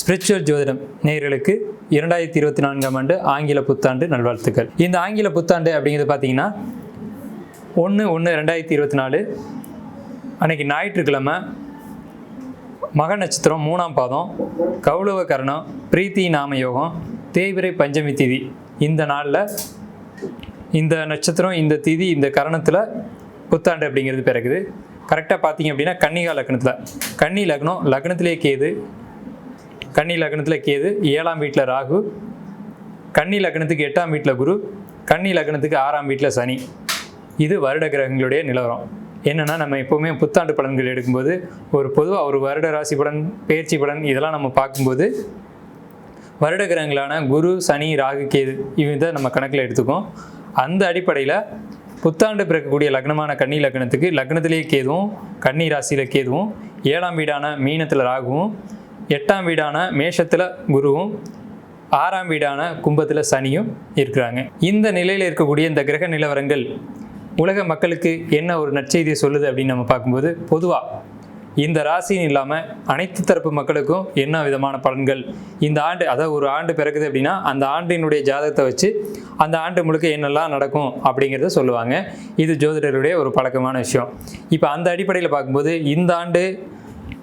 Spiritual ஜோதிடம் நேயர்களுக்கு இரண்டாயிரத்தி இருபத்தி நான்காம் ஆண்டு ஆங்கில புத்தாண்டு நல்வாழ்த்துக்கள். இந்த ஆங்கில புத்தாண்டு அப்படிங்கிறது பார்த்தீங்கன்னா ஒன்று ஒன்று ரெண்டாயிரத்தி இருபத்தி நாலு அன்னைக்கு ஞாயிற்றுக்கிழமை மக நட்சத்திரம் மூணாம் பாதம் கௌளவ கரணம் பிரீத்தி நாம யோகம் தேய்பிரை பஞ்சமி திதி. இந்த நாளில் இந்த நட்சத்திரம் இந்த திதி இந்த கரணத்தில் புத்தாண்டு அப்படிங்கிறது பிறகுது கரெக்டாக பார்த்தீங்க அப்படின்னா கன்னிகா லக்னத்தில். கன்னி லக்னம் லக்னத்திலே கேது. கன்னி லக்னத்தில் கேது ஏழாம் வீட்டில் ராகு. கன்னி லக்னத்துக்கு எட்டாம் வீட்டில் குரு. கன்னி லக்னத்துக்கு ஆறாம் வீட்டில் சனி. இது வருட கிரகங்களுடைய நிலவரம். என்னென்னா நம்ம எப்போவுமே புத்தாண்டு பலன்கள் எடுக்கும்போது ஒரு பொதுவாக ஒரு வருட ராசி பலன் பேச்சு பலன் இதெல்லாம் நம்ம பார்க்கும்போது வருட கிரகங்களான குரு சனி ராகு கேது இதை நம்ம கணக்கில் எடுத்துக்கோம் அந்த அடிப்படையில் புத்தாண்டு பிறக்கக்கூடிய லக்னமான கன்னி லக்னத்துக்கு லக்னத்திலேயே கேதுவும் கன்னி ராசியில் கேதுவும் ஏழாம் வீடான மீனத்தில் ராகுவும் எட்டாம் வீடான மேஷத்தில் குருவும் ஆறாம் வீடான கும்பத்தில் சனியும் இருக்கிறாங்க. இந்த நிலையில் இருக்கக்கூடிய இந்த கிரக நிலவரங்கள் உலக மக்களுக்கு என்ன ஒரு நற்செய்தியை சொல்லுது அப்படின்னு நம்ம பார்க்கும்போது பொதுவாக இந்த ராசின்னு இல்லாமல் அனைத்து தரப்பு மக்களுக்கும் என்ன விதமான பலன்கள்? இந்த ஆண்டு அதாவது ஒரு ஆண்டு பிறகுது அப்படின்னா அந்த ஆண்டினுடைய ஜாதகத்தை வச்சு அந்த ஆண்டு முழுக்க என்னெல்லாம் நடக்கும் அப்படிங்கிறத சொல்லுவாங்க. இது ஜோதிடருடைய ஒரு பழக்கமான விஷயம். இப்போ அந்த அடிப்படையில் பார்க்கும்போது இந்த ஆண்டு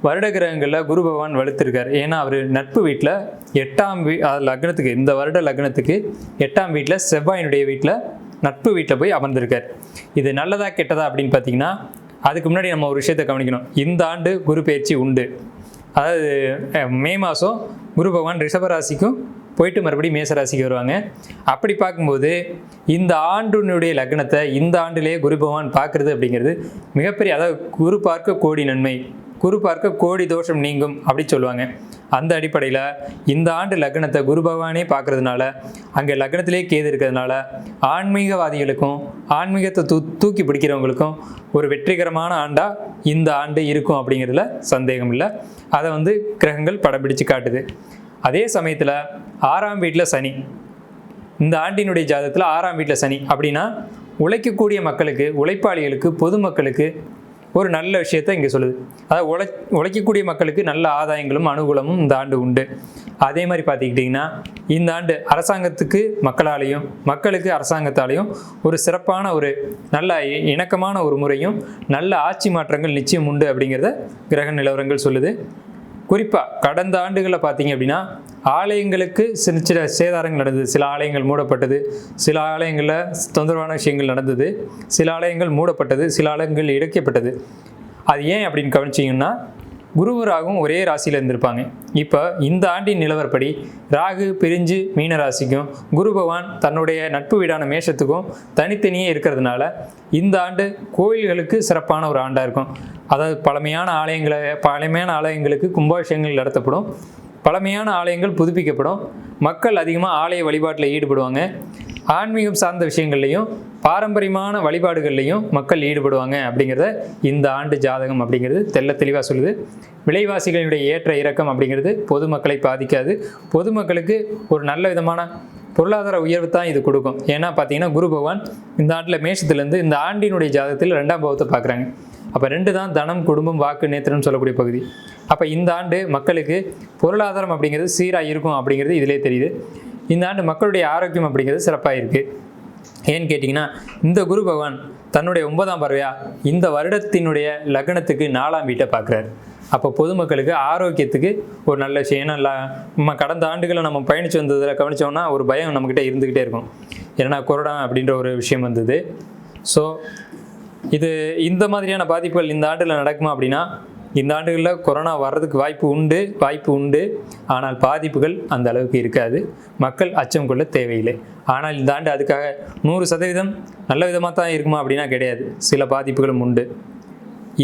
வருட கிரகங்களில் குரு பகவான் வலுத்திருக்கார். ஏன்னா அவர் நட்பு வீட்டில் எட்டாம் வீ லக்னத்துக்கு இந்த வருட லக்னத்துக்கு எட்டாம் வீட்டில் செவ்வாயினுடைய வீட்டில் நட்பு வீட்டில் போய் அமர்ந்திருக்கார். இது நல்லதா கெட்டதா அப்படின்னு பார்த்தீங்கன்னா அதுக்கு முன்னாடி நம்ம ஒரு விஷயத்தை கவனிக்கணும். இந்த ஆண்டு குரு பயிற்சி உண்டு. அதாவது மே மாதம் குரு பகவான் ரிஷபராசிக்கும் போயிட்டு மறுபடியும் மேசராசிக்கு வருவாங்க. அப்படி பார்க்கும்போது இந்த ஆண்டுனுடைய லக்னத்தை இந்த ஆண்டிலேயே குரு பகவான் பார்க்குறது அப்படிங்கிறது மிகப்பெரிய அதாவது குரு பார்க்க கோடி நன்மை குரு பார்க்க கோடி தோஷம் நீங்கும் அப்படி சொல்லுவாங்க. அந்த அடிப்படையில் இந்த ஆண்டு லக்னத்தை குரு பகவானே பார்க்கறதுனால அங்கே லக்னத்திலே கேது இருக்கிறதுனால ஆன்மீகவாதிகளுக்கும் ஆன்மீகத்தை தூ தூக்கி பிடிக்கிறவங்களுக்கும் ஒரு வெற்றிகரமான ஆண்டாக இந்த ஆண்டு இருக்கும் அப்படிங்கிறதுல சந்தேகம் இல்லை. அதை வந்து கிரகங்கள் படம் பிடிச்சு காட்டுது. அதே சமயத்தில் ஆறாம் வீட்டில் சனி. இந்த ஆண்டினுடைய ஜாதகத்தில் ஆறாம் வீட்டில் சனி அப்படின்னா உழைக்கக்கூடிய மக்களுக்கு உழைப்பாளிகளுக்கு பொதுமக்களுக்கு ஒரு நல்ல விஷயத்தை இங்கே சொல்லுது. அதாவது உழை உழைக்கக்கூடிய மக்களுக்கு நல்ல ஆதாயங்களும் அனுகூலமும் இந்த ஆண்டு உண்டு. அதே மாதிரி பார்த்துக்கிட்டிங்கன்னா இந்த ஆண்டு அரசாங்கத்துக்கு மக்களாலையும் மக்களுக்கு அரசாங்கத்தாலையும் ஒரு சிறப்பான ஒரு நல்ல இ- இணக்கமான ஒரு முறையும் நல்ல ஆட்சி மாற்றங்கள் நிச்சயம் உண்டு அப்படிங்கிறத கிரக நிலவரங்கள் சொல்லுது. குறிப்பாக கடந்த ஆண்டுகளில் பார்த்தீங்க அப்படின்னா ஆலயங்களுக்கு சின்ன சின்ன சேதாரங்கள் நடந்தது. சில ஆலயங்கள் மூடப்பட்டது சில ஆலயங்களில் தொந்தரவான விஷயங்கள் நடந்தது சில ஆலயங்கள் மூடப்பட்டது சில ஆலயங்கள் இடைக்கப்பட்டது. அது ஏன் அப்படின்னு கவனிச்சிங்கன்னா குருவும் ராகும் ஒரே ராசியில் இருந்திருப்பாங்க. இப்போ இந்த ஆண்டின் நிலவரப்படி ராகு பிரிஞ்சு மீன ராசிக்கும் குரு பகவான் தன்னுடைய நட்பு வீடான மேஷத்துக்கும் தனித்தனியே இருக்கிறதுனால இந்த ஆண்டு கோயில்களுக்கு சிறப்பான ஒரு ஆண்டாக இருக்கும். அதாவது பழமையான ஆலயங்களை பழமையான ஆலயங்களுக்கு கும்பாபிஷேகங்கள் நடத்தப்படும். பழமையான ஆலயங்கள் புதுப்பிக்கப்படும். மக்கள் அதிகமாக ஆலய வழிபாட்டில் ஈடுபடுவாங்க. ஆன்மீகம் சார்ந்த விஷயங்கள்லையும் பாரம்பரியமான வழிபாடுகள்லையும் மக்கள் ஈடுபடுவாங்க அப்படிங்கிறத இந்த ஆண்டு ஜாதகம் அப்படிங்கிறது தெள்ள தெளிவாக சொல்லுது. விலைவாசிகளுடைய ஏற்ற இறக்கம் அப்படிங்கிறது பொதுமக்களை பாதிக்காது. பொதுமக்களுக்கு ஒரு நல்ல விதமான பொருளாதார உயர்வு தான் இது கொடுக்கும். ஏன்னா பார்த்தீங்கன்னா குரு பகவான் இந்த ஆண்டில் மேஷத்துலேருந்து இந்த ஆண்டினுடைய ஜாதகத்தில் ரெண்டாம் பாவத்தை பார்க்குறாங்க அப்போ ரெண்டு தான் தனம் குடும்பம் வாக்கு நேத்திரம்னு சொல்லக்கூடிய பகுதி. அப்போ இந்த ஆண்டு மக்களுக்கு பொருளாதாரம் அப்படிங்கிறது சீராக இருக்கும் அப்படிங்கிறது இதிலே தெரியுது. இந்த ஆண்டு மக்களுடைய ஆரோக்கியம் அப்படிங்கிறது சிறப்பாக இருக்குது ஏன்னு கேட்டிங்கன்னா இந்த குரு பகவான் தன்னுடைய ஒன்பதாம் பறவையாக இந்த வருடத்தினுடைய லக்னத்துக்கு நாலாம் வீட்டை பார்க்குறாரு. அப்போ பொதுமக்களுக்கு ஆரோக்கியத்துக்கு ஒரு நல்ல விஷயம். ஏன்னா நம்ம கடந்த ஆண்டுகளை நம்ம பயணித்து வந்ததில் கவனித்தோம்னா ஒரு பயம் நம்மக்கிட்ட இருந்துக்கிட்டே இருக்கும். ஏன்னா கொரோனா அப்படின்ற ஒரு விஷயம் வந்தது. ஸோ இது இந்த மாதிரியான பாதிப்புகள் இந்த ஆண்டில் நடக்குமா அப்படின்னா இந்த ஆண்டுகளில் கொரோனா வர்றதுக்கு வாய்ப்பு உண்டு வாய்ப்பு உண்டு. ஆனால் பாதிப்புகள் அந்த அளவுக்கு இருக்காது. மக்கள் அச்சம் கொள்ள தேவையில்லை. ஆனால் இந்த ஆண்டு அதுக்காக நூறு சதவீதம் நல்ல விதமாக தான் இருக்குமா அப்படின்னா கிடையாது. சில பாதிப்புகளும் உண்டு.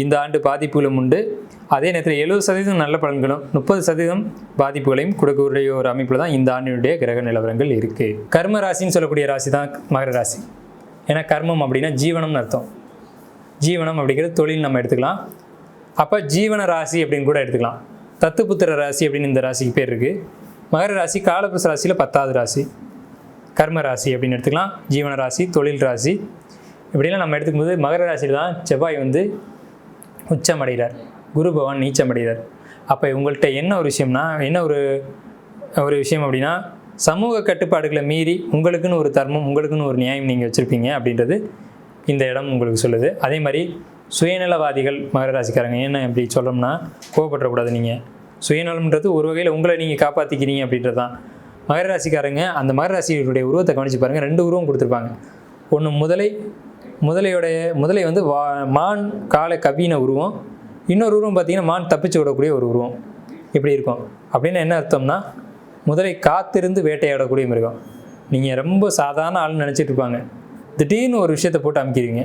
இந்த ஆண்டு பாதிப்புகளும் உண்டு. அதே நேரத்தில் எழுபது சதவீதம் நல்ல பலன்களும் முப்பது சதவீதம் பாதிப்புகளையும் கொடுக்கக்கூடிய ஒரு அமைப்பில் தான் இந்த ஆண்டினுடைய கிரக நிலவரங்கள் இருக்குது கர்ம ராசின்னு சொல்லக்கூடிய ராசி தான் மகர ராசி. ஏன்னா கர்மம் அப்படின்னா ஜீவனம்னு அர்த்தம். ஜீவனம் அப்படிங்கிறது தொழில் நம்ம எடுத்துக்கலாம். அப்போ ஜீவன ராசி அப்படின்னு கூட எடுத்துக்கலாம். தத்துப்புத்திர ராசி அப்படின்னு இந்த ராசிக்கு பேர் இருக்குது மகர ராசி காலபுருஷ ராசியில் பத்தாவது ராசி. கர்ம ராசி அப்படின்னு எடுத்துக்கலாம். ஜீவன ராசி தொழில் ராசி. இப்படிலாம் நம்ம எடுத்துக்கும்போது மகர ராசியில் தான் செவ்வாய் வந்து உச்சமடைகிறார் குரு பகவான் நீச்சமடைகிறார் அப்போ உங்கள்கிட்ட என்ன ஒரு விஷயம்னா என்ன ஒரு ஒரு விஷயம் அப்படின்னா சமூக கட்டுப்பாடுகளை மீறி உங்களுக்குன்னு ஒரு தர்மம் உங்களுக்குன்னு ஒரு நியாயம் நீங்கள் வச்சுருப்பீங்க அப்படின்றது இந்த இடம் உங்களுக்கு சொல்லுது. அதே மாதிரி சுயநலவாதிகள் மகர ராசிக்காரங்க. என்ன இப்படி சொல்கிறோம்னா கோவப்படக்கூடாது நீங்கள் சுயநலம்ன்றது ஒரு வகையில் உங்களை நீங்கள் காப்பாற்றிக்கிறீங்க அப்படின்றது தான் மகர ராசிக்காரங்க அந்த மகர ராசிகளுடைய உருவத்தை கவனிச்சு பாருங்கள் ரெண்டு உருவம் கொடுத்துருப்பாங்க. ஒன்று முதலை முதலையோடைய முதலை வந்து வா மான் கால கவின உருவம். இன்னொரு உருவம் பார்த்தீங்கன்னா மான் தப்பிச்சு விடக்கூடிய ஒரு உருவம். இப்படி இருக்கும். அப்படின்னு என்ன அர்த்தம்னா முதலை காத்திருந்து வேட்டையாடக்கூடிய மிருகம் நீங்கள் ரொம்ப சாதாரண ஆள்னு நினச்சிட்டு இருப்பாங்க. திடீர்னு ஒரு விஷயத்தை போட்டு அமைக்கிறீங்க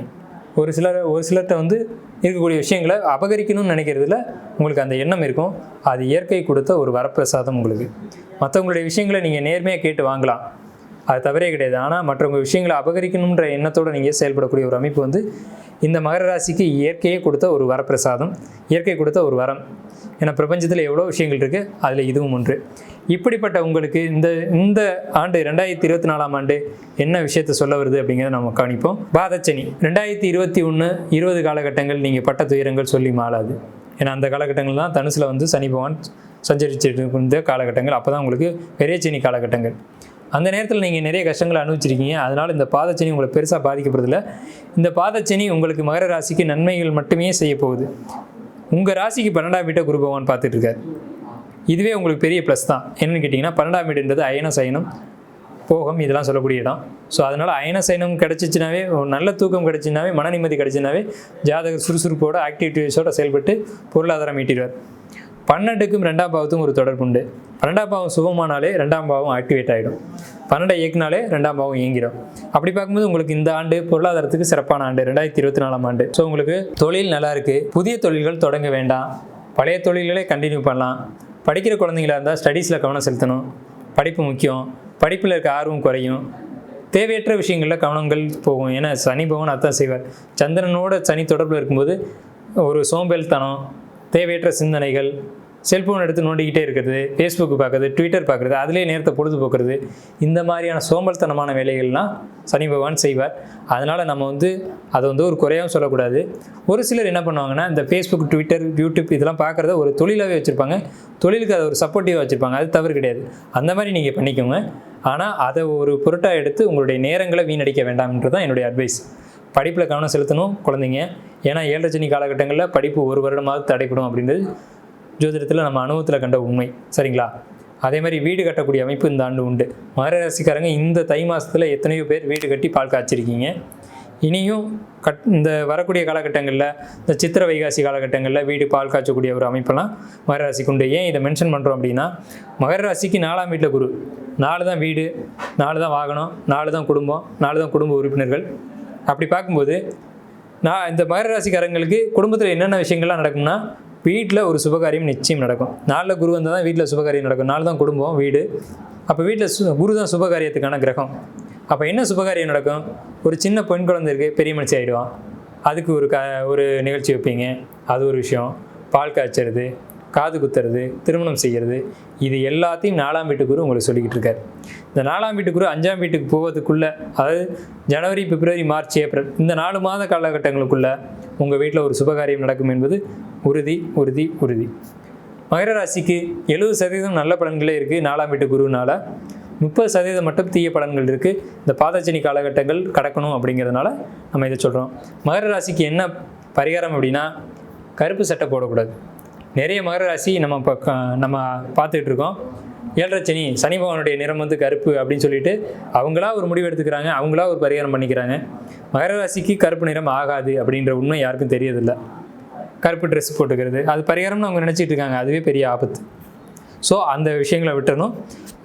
ஒரு சிலர் ஒரு சிலர்கிட்ட வந்து இருக்கக்கூடிய விஷயங்களை அபகரிக்கணும்னு நினைக்கிறதுல உங்களுக்கு அந்த எண்ணம் இருக்கும். அது இயற்கை கொடுத்த ஒரு வரப்பிரசாதம் உங்களுக்கு. மற்றவங்களுடைய விஷயங்களை நீங்கள் நேர்மையாக கேட்டு வாங்கலாம். அது தவறே கிடையாது. ஆனால் மற்றவங்க விஷயங்களை அபகரிக்கணுன்ற எண்ணத்தோடு நீங்கள் செயல்படக்கூடிய ஒரு அமைப்பு வந்து இந்த மகர ராசிக்கு இயற்கையே கொடுத்த ஒரு வரப்பிரசாதம் இயற்கை கொடுத்த ஒரு வரம். ஏன்னா பிரபஞ்சத்தில் எவ்வளோ விஷயங்கள் இருக்குது அதில் இதுவும் ஒன்று. இப்படிப்பட்ட உங்களுக்கு இந்த இந்த ஆண்டு ரெண்டாயிரத்தி இருபத்தி நாலாம் ஆண்டு என்ன விஷயத்தை சொல்ல வருது அப்படிங்கிறத நம்ம கவனிப்போம். பாதச்சனி ரெண்டாயிரத்தி இருபத்தி ஒன்று இருபது காலகட்டங்கள் நீங்கள் பட்ட துயரங்கள் சொல்லி மாறாது. ஏன்னா அந்த காலகட்டங்கள் தான் தனுசில் வந்து சனி பகவான் சஞ்சரிச்சிட்டு இருந்த காலகட்டங்கள். அப்போ தான் உங்களுக்கு பெரிய சனி காலகட்டங்கள். அந்த நேரத்தில் நீங்கள் நிறைய கஷ்டங்களை அனுபவிச்சிருக்கீங்க. அதனால் இந்த பாதச்சனி உங்களை பெருசாக பாதிக்கப்படுறதில்ல. இந்த பாதச்சனி உங்களுக்கு மகர ராசிக்கு நன்மைகள் மட்டுமே செய்ய போகுது. உங்கள் ராசிக்கு பன்னெண்டாம் வீட்டை குரு பகவான் பார்த்துட்டு இருக்கார் இதுவே உங்களுக்கு பெரிய ப்ளஸ் தான். என்னென்னு கேட்டிங்கன்னா பன்னெண்டாம் வீடுன்றது அயன சயனம் போகம் இதெல்லாம் சொல்லக்கூடிய இடம். ஸோ அதனால் அயன சயனம் கிடச்சிச்சினாவே ஒரு நல்ல தூக்கம் கிடச்சினாவே மன நிம்மதி கிடச்சினாவே ஜாதகர் சுறுசுறுப்போட ஆக்டிவிட்டிஸோடு செயல்பட்டு பொருளாதாரம் ஈட்டிடுவார். பன்னெண்டுக்கும் ரெண்டாம் பாவத்துக்கும் ஒரு தொடர்பு உண்டு. பன்னெண்டாம் பாவம் சுபமானாலே ரெண்டாம் பாவம் ஆக்டிவேட் ஆகிடும் பன்னெண்டை இயக்குனாலே ரெண்டாம் பாவம் இயங்கிடும். அப்படி பார்க்கும்போது உங்களுக்கு இந்த ஆண்டு பொருளாதாரத்துக்கு சிறப்பான ஆண்டு ரெண்டாயிரத்தி இருபத்தி நாலாம் ஆண்டு. ஸோ உங்களுக்கு தொழில் நல்லா இருக்குது புதிய தொழில்கள் தொடங்க வேண்டாம். பழைய தொழில்களே கண்டினியூ பண்ணலாம். படிக்கிற குழந்தைங்களா இருந்தால் ஸ்டடீஸில் கவனம் செலுத்தணும். படிப்பு முக்கியம். படிப்பில் இருக்க ஆர்வம் குறையும். தேவையற்ற விஷயங்களில் கவனங்கள் போகும். ஏன்னா சனி பகவான் அதான் செய்வார். சந்திரனோட சனி தொடர்பில் இருக்கும்போது ஒரு சோம்பேல்தனம் தேவையற்ற சிந்தனைகள் செல்ஃபோன் எடுத்து நோண்டிக்கிட்டே இருக்கிறது ஃபேஸ்புக் பார்க்குறது ட்விட்டர் பார்க்குறது அதிலே நேரத்தை பொழுதுபோக்குறது இந்த மாதிரியான சோம்பல்தனமான வேலைகள்லாம் சனி பகவான் செய்வார். அதனால் நம்ம வந்து அதை வந்து ஒரு குறையாகவும் சொல்லக்கூடாது. ஒரு சிலர் என்ன பண்ணுவாங்கன்னா இந்த ஃபேஸ்புக் ட்விட்டர் யூடியூப் இதெல்லாம் பார்க்குறத ஒரு தொழிலாகவே வச்சுருப்பாங்க. தொழிலுக்கு அதை ஒரு சப்போர்ட்டிவாக வச்சுருப்பாங்க. அது தவறு கிடையாது. அந்த மாதிரி நீங்கள் பண்ணிக்கோங்க. ஆனால் அதை ஒரு பொருட்டாக எடுத்து உங்களுடைய நேரங்களை வீணடிக்க வேண்டாம்ன்றது தான் என்னுடைய அட்வைஸ் படிப்பில் கவனம் செலுத்தணும் குழந்தைங்க. ஏன்னா ஏழரை சனி காலகட்டங்களில் படிப்பு ஒரு வருடமாவது தடைப்படும் அப்படின்றது ஜோதிடத்தில் நம்ம அனுபவத்தில் கண்ட உண்மை. சரிங்களா? அதே மாதிரி வீடு கட்டக்கூடிய அமைப்பு இந்த ஆண்டு உண்டு. மகர ராசிக்காரங்க இந்த தை மாதத்தில் எத்தனையோ பேர் வீடு கட்டி பால் காய்ச்சிருக்கீங்க. இனியும் கட் இந்த வரக்கூடிய காலகட்டங்களில் இந்த சித்திர வைகாசி காலகட்டங்களில் வீடு பால் காய்ச்சக்கூடிய ஒரு அமைப்பெல்லாம் மகர ராசிக்கு உண்டு. ஏன் இதை மென்ஷன் பண்ணுறோம் அப்படின்னா மகர ராசிக்கு நாலாம் வீட்டில் குரு. நாலு தான் வீடு நாலு தான் வாகனம் நாலு தான் குடும்பம் நாலு தான் குடும்ப உறுப்பினர்கள். அப்படி பார்க்கும்போது நான் இந்த மகர ராசிக்காரங்களுக்கு குடும்பத்தில் என்னென்ன விஷயங்கள்லாம் நடக்கும்னா வீட்டில் ஒரு சுபகாரியம் நிச்சயம் நடக்கும். நாளில் குரு வந்தால் தான் வீட்டில் சுபகாரியம் நடக்கும். நாலு தான் குடும்பம் வீடு. அப்போ வீட்டில் சு குரு தான் சுபகாரியத்துக்கான கிரகம். அப்போ என்ன சுபகாரியம் நடக்கும்? ஒரு சின்ன பெண் குழந்தை இருக்குது பெரிய மனுஷி ஆகிடுவான் அதுக்கு ஒரு க ஒரு நிகழ்ச்சி வைப்பீங்க. அது ஒரு விஷயம். பால் காய்ச்சறது. காது குத்துறது திருமணம் செய்கிறது இது எல்லாத்தையும் நாலாம் வீட்டு குரு உங்களுக்கு சொல்லிக்கிட்டு இருக்காரு. இந்த நாலாம் வீட்டு குரு அஞ்சாம் வீட்டுக்கு போவதுக்குள்ளே அதாவது ஜனவரி பிப்ரவரி மார்ச் ஏப்ரல் இந்த நாலு மாத காலகட்டங்களுக்குள்ள உங்கள் வீட்டில் ஒரு சுபகாரியம் நடக்கும் என்பது உறுதி உறுதி உறுதி. மகர ராசிக்கு எழுபது சதவீதம் நல்ல பலன்களே இருக்குது நாலாம் வீட்டு குருனால். முப்பது சதவீதம் மட்டும் தீய பலன்கள் இருக்குது இந்த பாதச்சனி காலகட்டங்கள் கடக்கணும் அப்படிங்கிறதுனால நம்ம இதை சொல்கிறோம் மகர ராசிக்கு என்ன பரிகாரம் அப்படின்னா கருப்பு சட்டை போடக்கூடாது. நிறைய மகர ராசி நம்ம இப்போ நம்ம பார்த்துட்டு இருக்கோம் ஏழரை சனி சனி பகவானுடைய நிறம் வந்து கருப்பு அப்படின்னு சொல்லிட்டு அவங்களா ஒரு முடிவு எடுத்துக்கிறாங்க அவங்களா ஒரு பரிகாரம் பண்ணிக்கிறாங்க. மகர ராசிக்கு கருப்பு நிறம் ஆகாது அப்படின்ற உண்மை யாருக்கும் தெரியதில்லை கருப்பு ட்ரெஸ் போட்டுக்கிறது அது பரிகாரம்னு அவங்க நினச்சிட்டு இருக்காங்க அதுவே பெரிய ஆபத்து. ஸோ அந்த விஷயங்களை விட்டுறணும்.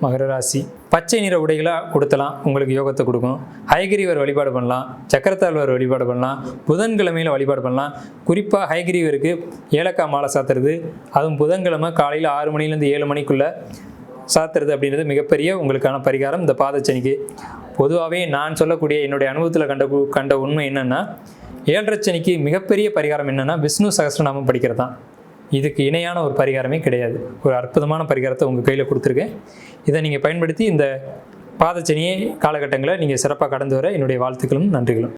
மகர ராசி பச்சை நிற உடைகளாக கொடுத்தலாம் உங்களுக்கு யோகத்தை கொடுக்கும். ஹைகிரீவர் வழிபாடு பண்ணலாம் சக்கரத்தாழ்வார் வழிபாடு பண்ணலாம் புதன்கிழமையில் வழிபாடு பண்ணலாம். குறிப்பாக ஹைகிரீவருக்கு ஏலக்காய் மாலை சாத்துறது அதுவும் புதன்கிழமை காலையில் ஆறு மணிலேருந்து ஏழு மணிக்குள்ளே சாத்துறது அப்படின்றது மிகப்பெரிய உங்களுக்கான பரிகாரம் இந்த பாதச்சனிக்கு. பொதுவாகவே நான் சொல்லக்கூடிய என்னுடைய அனுபவத்தில் கண்ட கண்ட உண்மை என்னென்னா ஏழரைச்சனிக்கு மிகப்பெரிய பரிகாரம் என்னென்னா விஷ்ணு சகசிரநாமம் படிக்கிறது தான் இதுக்கு இணையான ஒரு பரிகாரமே கிடையாது. ஒரு அற்புதமான பரிகாரத்தை உங்கள் கையில் கொடுத்துருக்கேன். இதை நீங்கள் பயன்படுத்தி இந்த பாதச்சனியை காலகட்டங்களை நீங்கள் சிறப்பாக கடந்து வர என்னுடைய வாழ்த்துக்களும் நன்றிகளும்.